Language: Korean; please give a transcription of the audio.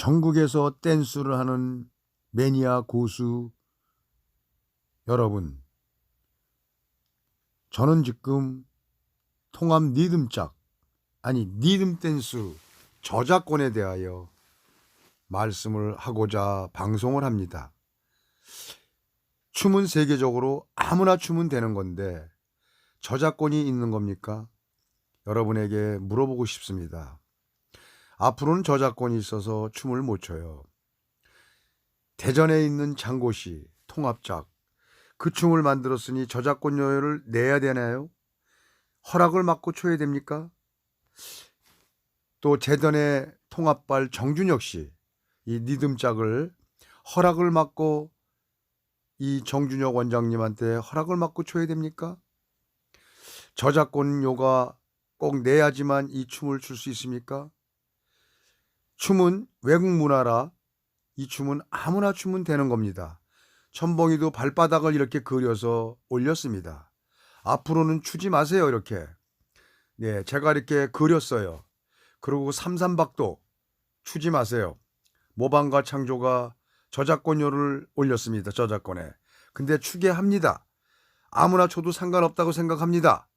전국에서 댄스를 하는 매니아 고수 여러분, 저는 지금 통합 리듬짝, 아니 리듬 댄스 저작권에 대하여 말씀을 하고자 방송을 합니다. 춤은 세계적으로 아무나 추면 되는 건데 저작권이 있는 겁니까? 여러분에게 물어보고 싶습니다. 앞으로는 저작권이 있어서 춤을 못 춰요. 대전에 있는 장고시 통합작 그 춤을 만들었으니 저작권료를 내야 되나요? 허락을 받고 춰야 됩니까? 또 재단의 통합발 정준혁 씨이 리듬짝을 허락을 받고 이 정준혁 원장님한테 허락을 받고 춰야 됩니까? 저작권료가 꼭 내야지만 이 춤을 출 수 있습니까? 춤은 외국 문화라 이 춤은 아무나 추면 되는 겁니다. 천봉이도 발바닥을 이렇게 그려서 올렸습니다. 앞으로는 추지 마세요, 이렇게. 네, 제가 이렇게 그렸어요. 그리고 삼삼박도 추지 마세요. 모방과 창조가 저작권료를 올렸습니다. 저작권에. 근데 추게 합니다. 아무나 쳐도 상관없다고 생각합니다.